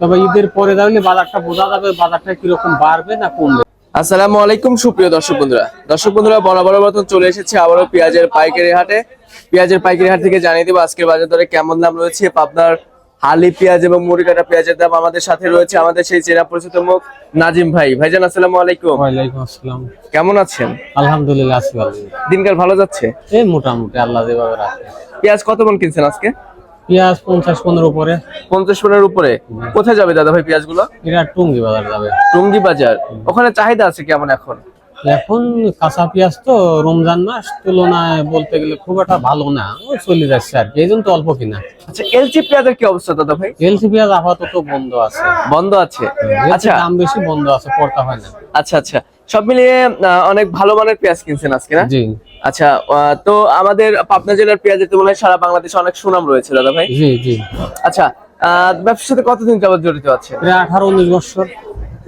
তবে ঈদের পরে তাহলে বাজারটা বোঝা যাবে বাজারটা কীরকম বাড়বে না কমবে। আসসালামু আলাইকুম সুপ্রিয় দর্শক বন্ধুরা। দর্শক বন্ধুরা বরাবর মতন চলে এসেছে আবারও পেঁয়াজের পাইকারি হাটে। পেঁয়াজের পাইকারি হাট থেকে জানিয়ে দেবো আজকের বাজার দরে কেমন দাম রয়েছে। পাবনার হালি পেঁয়াজ এবং মুড়ি কাটা পেঁয়াজের দাম আমাদের সাথে রয়েছে আমাদের সেই চেনা পরিচিত মুখ নাজিম ভাই। ভাইজান আসসালামু আলাইকুম। ওয়ালাইকুম আসসালাম। কেমন আছেন? আলহামদুলিল্লাহ আছি ভালো। দিনকাল ভালো যাচ্ছে? এই মোটামুটি আল্লাহ যেভাবে রাখে। পেঁয়াজ কত মন কিনছেন আজকে? পেঁয়াজ পঞ্চাশ পনেরো পরে পঞ্চাশ মনের উপরে। কোথায় যাবে দাদা ভাই পেঁয়াজগুলো? এটা টুঙ্গি বাজার যাবে। টুঙ্গি বাজার। ওখানে চাহিদা আছে কেমন এখন? এখন কাঁচা পেঁয়াজ তো রমজান মাস তুলনায় বলতে গেলে খুব একটা ভালো না। চলে যাচ্ছে আর কি। এই জন্য তো অল্প কিনা। আচ্ছা এলচি পেঁয়াজের কি অবস্থা দাদা ভাই? এলসি পেঁয়াজ আপাতত বন্ধ আছে। বন্ধ আছে? আচ্ছা। দাম বেশি বন্ধ আছে পড়তা হয় না। আচ্ছা আচ্ছা। সব মিলিয়ে অনেক ভালো মানের পেঁয়াজ কিনছেন আজকে না? জি। আচ্ছা তো আমাদের পাবনা জেলার পেঁয়াজের তুলনায় সারা বাংলাদেশে অনেক সুনাম রয়েছে দাদা ভাই? জি জি। আচ্ছা ব্যবসার সাথে কতদিন যাবত জড়িত আছে? প্রায় আঠারো উনিশ বছর।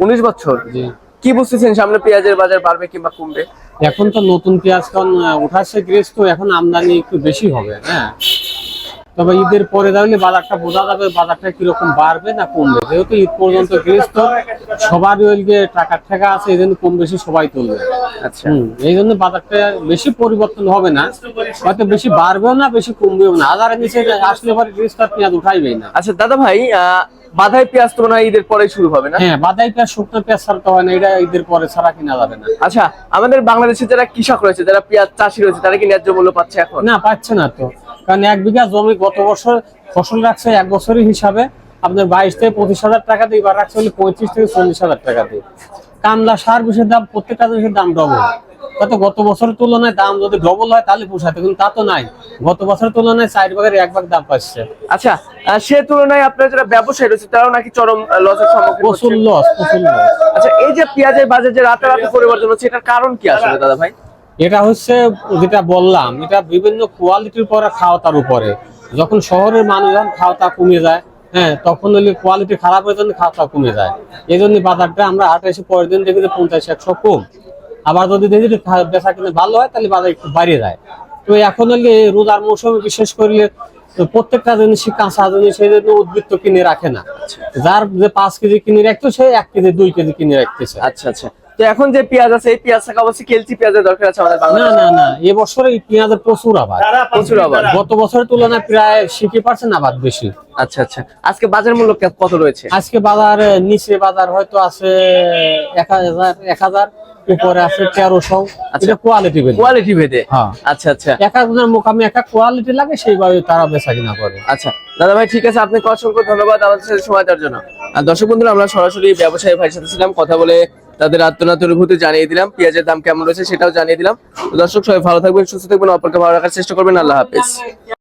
উনিশ বছর? জি। কি বুঝতেছেন সামনে পেঁয়াজের বাজার বাড়বে কিংবা কমবে? এখন তো নতুন পেঁয়াজ কারণ উঠাচ্ছে গ্রেস তো এখন আমদানি একটু বেশি হবে হ্যাঁ। তবে ঈদের পরে তাহলে বাজারটা বোঝা যাবে বাজারটা কীরকম বাড়বে না কমবে। যেহেতু ঈদ পর্যন্ত গ্রেস তো সবারই ওই যে টাকার টাকা আছে এই জন্য কম বেশি সবাই তুলবে আচ্ছা। এই জন্য বাজারটা বেশি পরিবর্তন হবে না। হয়তো বেশি বাড়বেও না বেশি কমবেও না। হাজারের নিচে আসলে পরে তার পেঁয়াজ উঠাইবেই না। আচ্ছা দাদা ভাই বাধাই পেঁয়াজ তো হয় ঈদের পরে শুরু হবে না? হ্যাঁ বাদাই পেঁয়াজ শুকনো পেঁয়াজ ছাড়তে হয় না এটা ঈদের পরে ছাড়া কিনা যাবে না। আচ্ছা আমাদের বাংলাদেশে যারা কৃষক রয়েছে যারা পেঁয়াজ চাষি রয়েছে তারা কি ন্যায্য মূল্য পাচ্ছে এখন? না পাচ্ছে না তো। কারণ এক বিঘা জমি গত বছর ফসল রাখছে এক বছরের হিসাবে। আপনার বাইশ থেকে পঁচিশ হাজার টাকা দিয়ে এবার রাখছে হলে পঁয়ত্রিশ থেকে চল্লিশ হাজার টাকা দিয়ে। কামলা সার বিষের দাম প্রত্যেকটা জিনিসের দাম ডবল তাতে গত বছরের তুলনায় দাম যদি ডবল হয় তাহলে পোষাতে কিন্তু তা তো নাই। গত বছরের তুলনায় চার ভাগের এক ভাগ দাম পাচ্ছে। আচ্ছা সে তুলনায় আপনার যারা ব্যবসায়ী রয়েছে তারাও নাকি চরম লসের সম্মুখীন প্রচুর লস প্রচুর লস আচ্ছা এই যে পেঁয়াজের বাজার যে রাতারাতি পরিবর্তন হচ্ছে এটার কারণ কি আসলে দাদা ভাই এটা হচ্ছে যেটা বললাম, এটা বিভিন্ন কোয়ালিটির পরে খাওয়া তার উপরে। যখন শহরের মানুষজন খাওয়া তা কমে যায় হ্যাঁ তখন হলে কোয়ালিটি খারাপ হয়ে জন্য খাওয়া কমে যায়। এই জন্য বাজারটা আমরা হাটে এসে পরের দিন দেখি যে পঞ্চাশ, একশো কম। আবার যদি দেখি বেচা কিনে ভালো হয়, তাহলে বাজার একটু বাড়িয়ে যায় তো এখন হলে রোজার মৌসুমে বিশেষ করলে প্রত্যেকটা জিনিস কাঁচা জিনিস সেই জন্য উদ্বৃত্ত কিনে রাখে না। যার যে পাঁচ কেজি কিনে রাখতো, সে এক কেজি, দুই কেজি কিনে রাখতেছে। আচ্ছা আচ্ছা। তো এখন যে পেঁয়াজ আছে এই পেঁয়াজ থাকা অবশ্যই কেলচি পেঁয়াজের দরকার আছে আমাদের না বাংলাদেশে। না না এবছরে এই পেঁয়াজের প্রচুর আবাদ। প্রচুর আবার গত বছরের তুলনায় প্রায় সিটি পার্সেন্ট আবাদ বেশি। আচ্ছা আচ্ছা। আজকে বাজার মূল্য কত রয়েছে? আজকে বাজার নিচে বাজার হয়তো আছে এক হাজার এক হাজার উপরে আছে তেরোশো। এটা কোয়ালিটি কোয়ালিটি ভেদে। হ্যাঁ। আচ্ছা আচ্ছা। এক একজনের মোকামে একটা কোয়ালিটি লাগে সেইভাবে তারা বেচা কিনা করে। আচ্ছা। দাদা ভাই ঠিক আছে আপনাকে অসংখ্য ধন্যবাদ আমাদের সাথে সময় দেওয়ার জন্য। আর দর্শক বন্ধুরা আমরা সরাসরি ব্যবসায়ী ভাইয়ের সাথে ছিলাম কথা বলে তাদের আত্মনাথ অনুভূতি জানিয়ে দিলাম। পেঁয়াজের দাম কেমন রয়েছে সেটাও জানিয়ে দিলাম। দর্শক, সবাই ভালো থাকবেন, সুস্থ থাকবেন, অপরকে ভালো রাখার চেষ্টা করবেন। আল্লাহ হাফেজ।